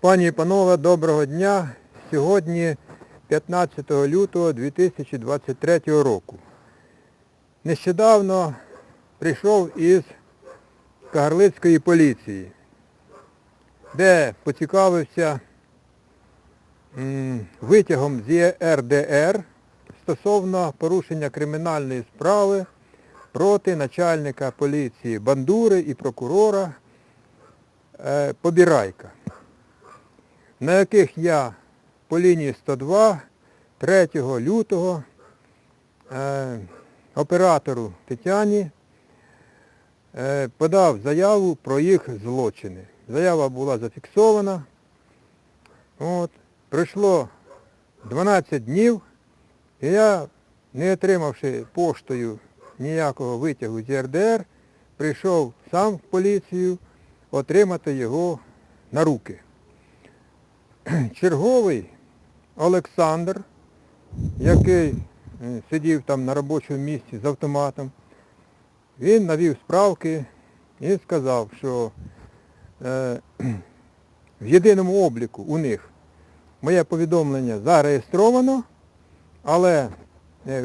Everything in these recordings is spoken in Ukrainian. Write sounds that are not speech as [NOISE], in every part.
Пані і панове, доброго дня. Сьогодні 15 лютого 2023 року. Нещодавно прийшов із Кагарлицької поліції, де поцікавився витягом з ЄРДР стосовно порушення кримінальної справи проти начальника поліції Бандури і прокурора е, Побірайка, на яких я по лінії 102 3 лютого е, оператору Тетяні е, подав заяву про їх злочини. Заява була зафіксована. От, пройшло 12 днів, і я, не отримавши поштою ніякого витягу з ЄРДР, прийшов сам в поліцію отримати його на руки. [CLEARS THROAT] Черговий Олександр, який е, сидів там на робочому місці з автоматом, він навів справки і сказав, що е, [CLEARS THROAT] в єдиному обліку у них моє повідомлення зареєстровано, але е,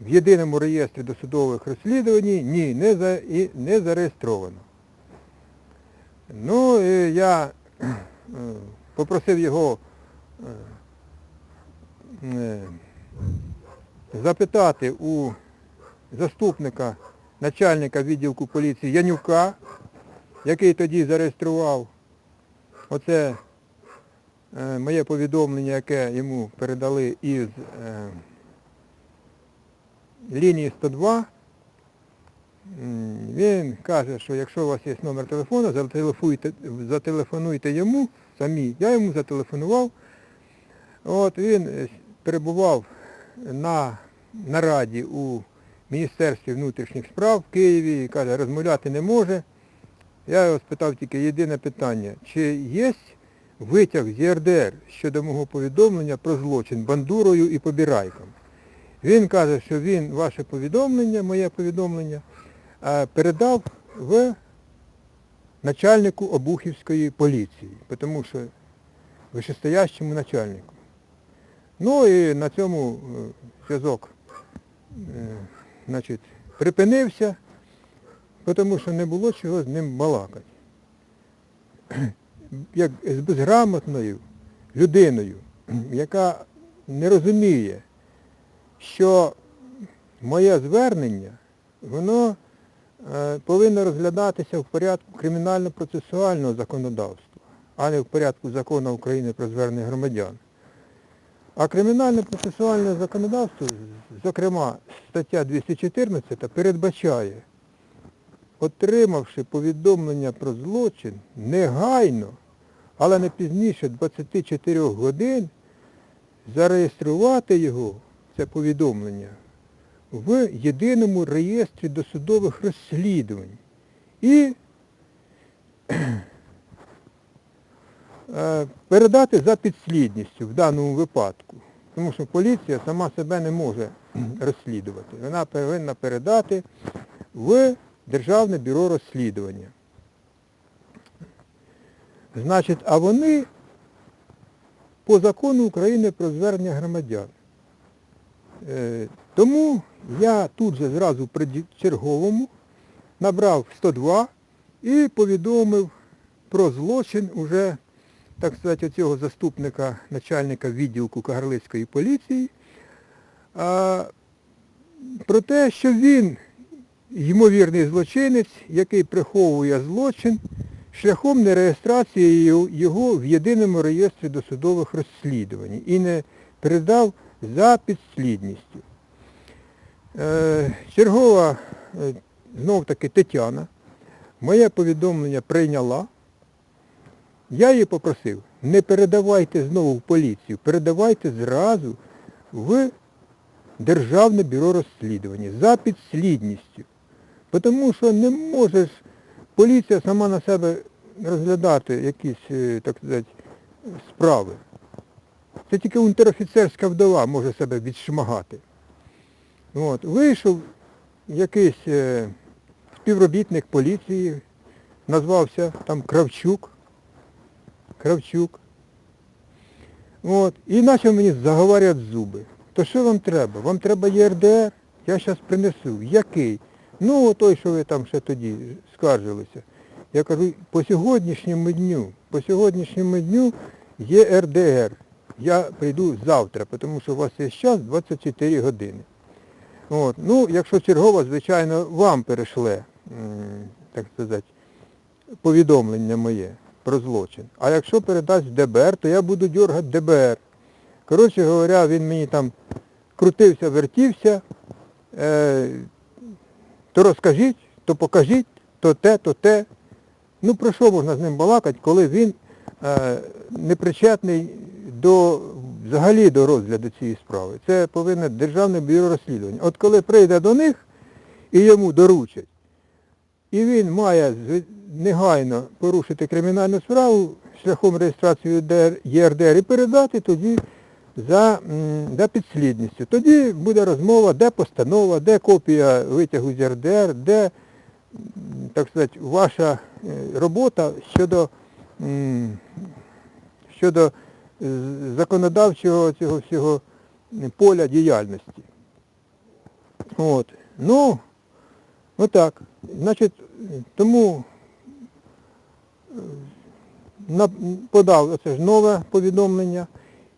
в єдиному реєстрі досудових розслідувань ні, не, за, і не зареєстровано. Ну, я [CLEARS THROAT] е, попросив його е, е, запитати у заступника начальника відділку поліції Янюка, який тоді зареєстрував оце е, моє повідомлення, яке йому передали із лінії 102. М, Він каже, що якщо у вас є номер телефону, зателефонуйте йому самі. Я йому зателефонував. От він е, перебував на нараді у Міністерстві внутрішніх справ в Києві і каже, розмовляти не може. Я його спитав тільки єдине питання, чи є витяг з ЄРДР щодо мого повідомлення про злочин бандурою і побірайком. Він каже, що він ваше повідомлення, моє повідомлення, е, передав в начальнику Обухівської поліції, тому що вищестоящому начальнику. Ну і на цьому е, зв'язок е, значить, припинився, тому що не було чого з ним балакати. [CLEARS THROAT] Як з безграмотною людиною, [CLEARS THROAT] яка не розуміє, що моє звернення, воно е, повинно розглядатися в порядку кримінально-процесуального законодавства, а не в порядку закону України про звернення громадян. А кримінально-процесуальне законодавство, зокрема стаття 214, передбачає, отримавши повідомлення про злочин, негайно, але не пізніше 24 годин, зареєструвати його, це повідомлення, в єдиному реєстрі досудових розслідувань. І е, передати за підслідністю в даному випадку. Тому що поліція сама себе не може розслідувати. Вона повинна передати в Державне бюро розслідування. Значить, а вони по закону України про звернення громадян. Тому я тут же зразу при черговому набрав 102 і повідомив про злочин уже, так сказати, цього заступника начальника відділку Кагарлицької поліції, а, про те, що він ймовірний злочинець, який приховує злочин шляхом нереєстрації його в єдиному реєстрі досудових розслідувань і не передав за підслідністю. Е, Чергова, е, знов таки Тетяна, моє повідомлення прийняла. Я її попросив, не передавайте знову в поліцію, передавайте зразу в Державне бюро розслідування за підслідністю. Тому що не може ж поліція сама на себе розглядати якісь, е, так сказати, справи. Це тільки унтерофіцерська вдова може себе відшмагати. От. Вийшов якийсь е, співробітник поліції, назвався там Кравчук. Кравчук. От, і почав мені заговорювати зуби. То що вам треба? Вам треба ЄРДР? Я зараз принесу. Який? Ну, той, що ви там ще тоді скаржилися. Я кажу, по сьогоднішньому дню, по сьогоднішньому дню є РДР. Я прийду завтра, тому що у вас є час 24 години. От. Ну, якщо чергова, звичайно, вам перешле, так сказати, повідомлення моє про злочин. А якщо передасть ДБР, то я буду дергати ДБР. Коротше говоря, він мені там крутився, вертівся, е, то розкажіть, то покажіть, то те, то те. Ну про що можна з ним балакати, коли він е, не причетний до взагалі до розгляду цієї справи. Це повинне Державне бюро розслідування. От коли прийде до них і йому доручать, і він має негайно порушити кримінальну справу шляхом реєстрації ДР ЄРДР і передати тоді за, за підслідністю. Тоді буде розмова, де постанова, де копія витягу з ЄРДР, де, так сказати, ваша е, робота щодо, щодо законодавчого цього всього поля діяльності. От. Ну, отак. Значить, тому е, подав оце ж нове повідомлення.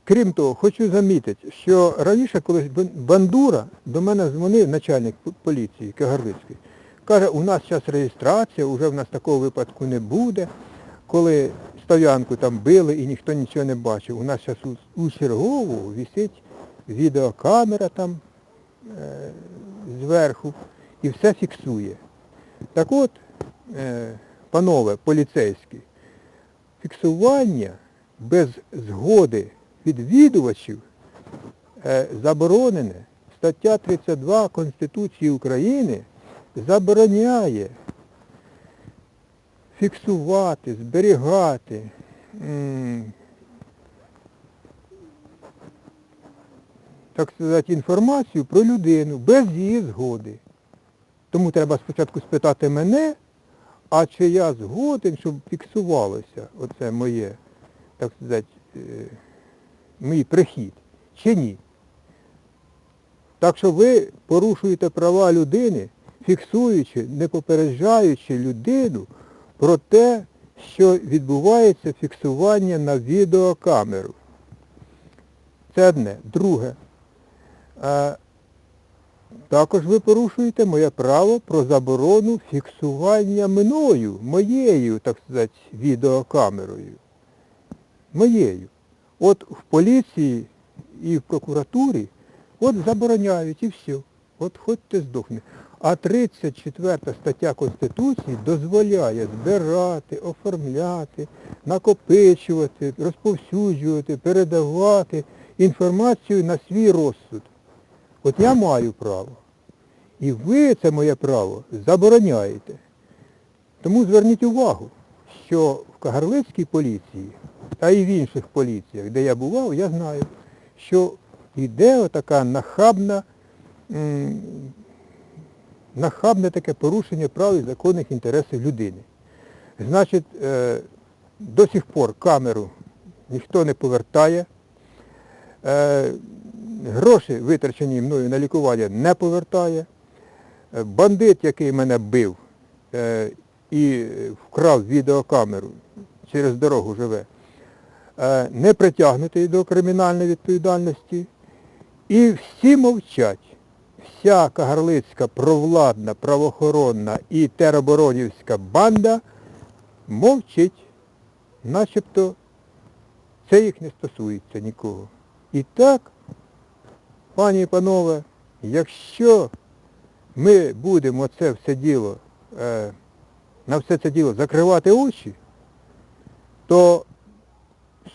Крім того, хочу замітити, що раніше колись Бан- Бандура до мене дзвонив начальник поліції Кагарлицький. Каже, у нас зараз реєстрація, вже в нас такого випадку не буде. Коли стоянку там били і ніхто нічого не бачив. У нас зараз у, у чергову висить відеокамера там е, зверху і все фіксує. Так от, е, панове поліцейські, фіксування без згоди відвідувачів е, заборонене. Стаття 32 Конституції України забороняє фіксувати, зберігати так сказати, інформацію про людину без її згоди. Тому треба спочатку спитати мене, а чи я згоден, щоб фіксувалося оце моє, так сказати, е, мій прихід, чи ні. Так що ви порушуєте права людини, фіксуючи, не попереджаючи людину про те, що відбувається фіксування на відеокамеру. Це одне. Друге. Також ви порушуєте моє право про заборону фіксування мною, моєю, так сказати, відеокамерою. Моєю. От в поліції і в прокуратурі от забороняють і все. От ходьте здохне. А 34 стаття Конституції дозволяє збирати, оформляти, накопичувати, розповсюджувати, передавати інформацію на свій розсуд. От я маю право. І ви це моє право забороняєте. Тому зверніть увагу, що в Кагарлицькій поліції, та і в інших поліціях, де я бував, я знаю, що йде отака нахабна, нахабне таке порушення прав і законних інтересів людини. Значить, е, до сих пор камеру ніхто не повертає, е, гроші, витрачені мною на лікування, не повертає. Е, Бандит, який мене бив і вкрав відеокамеру, через дорогу живе, не притягнутий до кримінальної відповідальності. І всі мовчать. Вся кагарлицька провладна, правоохоронна і тероборонівська банда мовчить, начебто це їх не стосується нікого. І так, пані і панове, якщо ми будемо це все діло, е, на все це діло закривати очі, то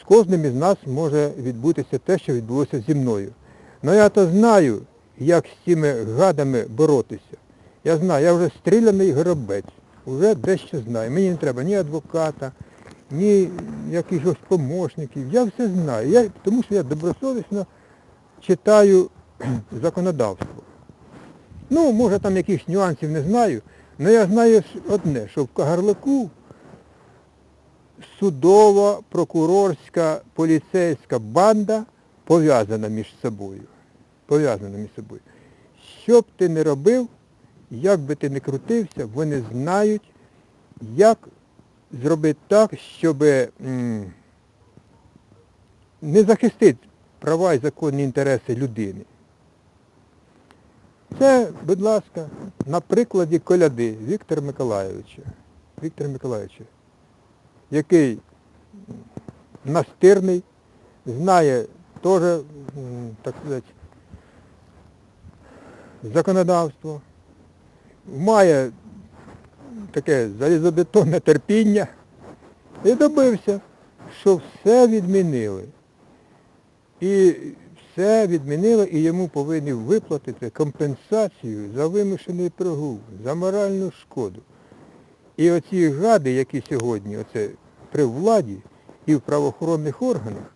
з кожним із нас може відбутися те, що відбулося зі мною. Ну я то знаю, як з цими гадами боротися. Я знаю, я вже стріляний горобець, вже дещо знаю. Мені не треба ні адвоката, ні якихось помощників. Я все знаю. Я, тому що я добросовісно читаю [CLEARS THROAT] законодавство. Ну, може там якихось нюансів не знаю, але я знаю одне, що в Кагарлику судова, прокурорська, поліцейська банда пов'язана між собою. Пов'язана між собою. Що б ти не робив, як би ти не крутився, вони знають, як зробити так, щоб не захистити права і законні інтереси людини. Це, будь ласка, на прикладі коляди Віктора Миколайовича. Віктора Миколайовича, який настирний, знає теж, так сказати, законодавство, має таке залізобетонне терпіння і добився, що все відмінили. І все відмінили, і йому повинні виплатити компенсацію за вимушений прогул, за моральну шкоду. І оці гади, які сьогодні оце при владі і в правоохоронних органах,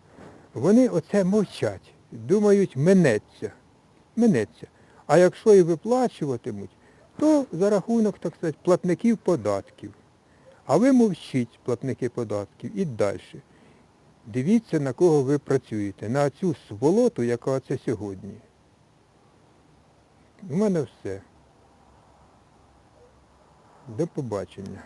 вони оце мовчать, думають, минеться. Минеться. А якщо і виплачуватимуть, то за рахунок, так сказати, платників податків. А ви мовчіть, платники податків, і далі. Дивіться, на кого ви працюєте, на цю сволоту, яка це сьогодні. У мене все. До побачення.